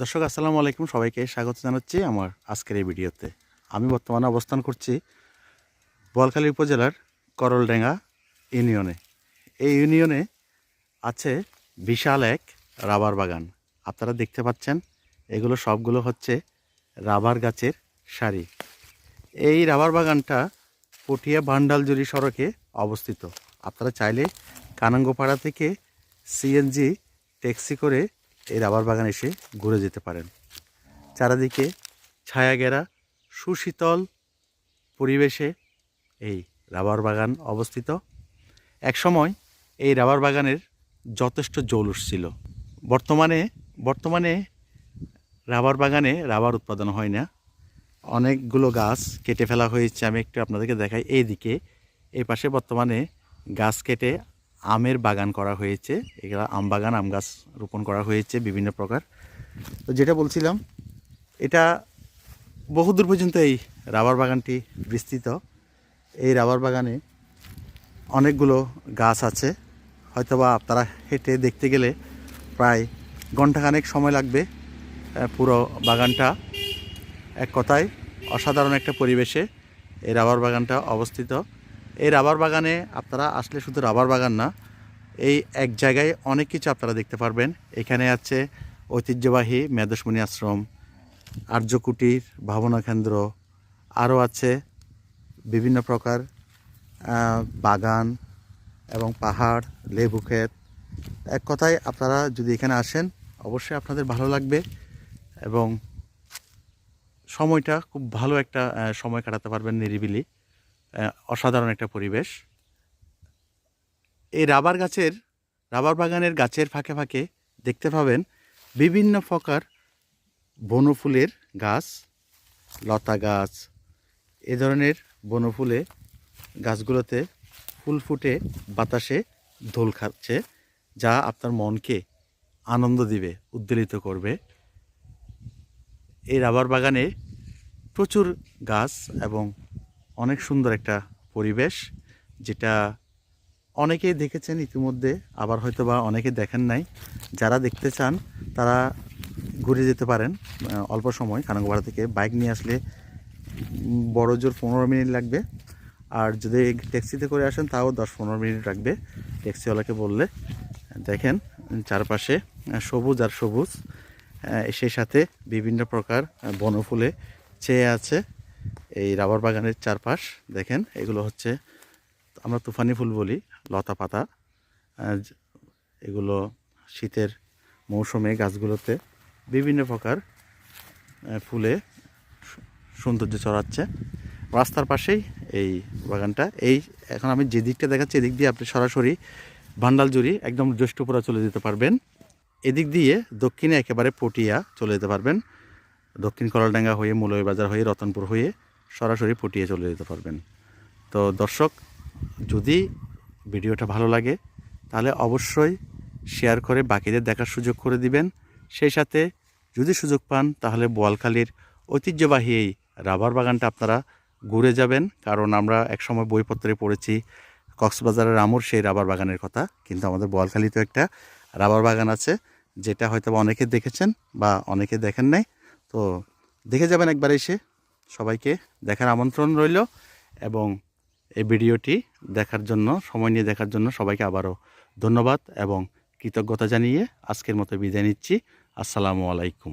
দর্শক, আসসালামু আলাইকুম। সবাইকে স্বাগত জানাচ্ছি আমার আজকের এই ভিডিওতে। আমি বর্তমানে অবস্থান করছি বোয়ালখালী উপজেলার করলডেঙ্গা ইউনিয়নে। এই ইউনিয়নে আছে বিশাল এক রাবার বাগান। আপনারা দেখতে পাচ্ছেন, এগুলো সবগুলো হচ্ছে রাবার গাছের সারি। এই রাবার বাগানটা পটিয়া বান্ডালজুরি সড়কে অবস্থিত। আপনারা চাইলে কানাঙ্গপাড়া থেকে সিএনজি ট্যাক্সি করে এই রাবার বাগান এসে ঘুরে যেতে পারেন। চারিদিকে ছায়াঘেরা সুশীতল পরিবেশে এই রাবার বাগান অবস্থিত। একসময় এই রাবার বাগানের যথেষ্ট জৌলুস ছিল। বর্তমানে বর্তমানে রাবার বাগানে রাবার উৎপাদন হয় না। অনেকগুলো গাছ কেটে ফেলা হয়েছে, আমি একটু আপনাদেরকে দেখাই। এই দিকে এই পাশে বর্তমানে গাছ কেটে আমের বাগান করা হয়েছে। এগুলো আম বাগান, আম গাছ রোপণ করা হয়েছে বিভিন্ন প্রকার। তো যেটা বলছিলাম, এটা বহুদূর পর্যন্ত এই রাবার বাগানটি বিস্তৃত। এই রাবার বাগানে অনেকগুলো গাছ আছে। হয়তোবা আপনারা হেঁটে দেখতে গেলে প্রায় ঘন্টাখানেক সময় লাগবে পুরো বাগানটা। এক কথায়, অসাধারণ একটা পরিবেশে এই রাবার বাগানটা অবস্থিত। এই রাবার বাগানে আপনারা আসলে শুধু রাবার বাগান না এই এক জায়গায় অনেক কিছু আপনারা দেখতে পারবেন। এখানে আছে ঐতিহ্যবাহী মেদসমণি আশ্রম, আর্যকুটির, ভাবনা কেন্দ্র, আরও আছে বিভিন্ন প্রকার বাগান এবং পাহাড়, লেবু ক্ষেত। এক কথায় আপনারা যদি এখানে আসেন, অবশ্যই আপনাদের ভালো লাগবে এবং সময়টা খুব ভালো একটা সময় কাটাতে পারবেন নিরিবিলি অসাধারণ একটা পরিবেশ। এই রাবার গাছের, রাবার বাগানের গাছের ফাঁকে ফাঁকে দেখতে পাবেন বিভিন্ন প্রকার বনফুলের গাছ, লতা গাছ, এ ধরনের বনফুলে গাছগুলোতে ফুল ফুটে বাতাসে দোল খাচ্ছে, যা আপনার মনকে আনন্দ দিবে উদ্বেলিত করবে। এই রাবার বাগানে প্রচুর গাছ এবং অনেক সুন্দর একটা পরিবেশ, যেটা অনেকেই দেখেছেন ইতিমধ্যে, আবার হয়তো বা অনেকে দেখেন নাই। যারা দেখতে চান, তারা ঘুরে যেতে পারেন অল্প সময়। খানাগোপাড়া থেকে বাইক নিয়ে আসলে বড় জোর পনেরো মিনিট লাগবে। আর যদি ট্যাক্সিতে করে আসেন, তাও দশ পনেরো মিনিট লাগবে। ট্যাক্সিওয়ালাকে বললে, দেখেন চারপাশে সবুজ আর সবুজ সেই সাথে বিভিন্ন প্রকার বনফুলে চেয়ে আছে। এই রাবার বাগানের চারপাশ, দেখেন, এগুলো হচ্ছে আমরা তুফানি ফুল বলি, লতা পাতা এগুলো শীতের মৌসুমে গাছগুলোতে বিভিন্ন প্রকার ফুলে সৌন্দর্য চড়াচ্ছে রাস্তার পাশেই এই বাগানটা। এই এখন আমি যে দিকটা দেখাচ্ছি, এদিক দিয়ে আপনি সরাসরি ভান্ডালজুরি একদম জ্যৈষ্ঠপুরা চলে যেতে পারবেন। এদিক দিয়ে দক্ষিণে একেবারে পটিয়া চলে যেতে পারবেন। দক্ষিণ কলাডাঙ্গা হয়ে মুলয় বাজার হয়ে, রতনপুর হয়ে সরাসরি পটিয়ে চলে যেতে পারবেন। তো দর্শক যদি ভিডিওটা ভালো লাগে, তাহলে অবশ্যই শেয়ার করে বাকিদের দেখার সুযোগ করে দিবেন। সেই সাথে যদি সুযোগ পান, তাহলে বোয়ালখালীর ঐতিহ্যবাহী এই রাবার বাগানটা আপনারা ঘুরে যাবেন, কারণ আমরা একসময় বইপত্রে পড়েছি, কক্সবাজারের আমর সেই রাবার বাগানের কথা। কিন্তু আমাদের বোয়ালখালীতেও একটা রাবার বাগান আছে, যেটা হয়তো অনেকে দেখেছেন বা অনেকে দেখেন নাই। তো দেখে যাবেন একবার এসে। সবাইকে দেখার আমন্ত্রণ রইল এবং এই ভিডিওটি দেখার জন্য, সময় নিয়ে দেখার জন্য সবাইকে আবারও ধন্যবাদ এবং কৃতজ্ঞতা জানিয়ে আজকের মতো বিদায় নিচ্ছি। আসসালামু আলাইকুম।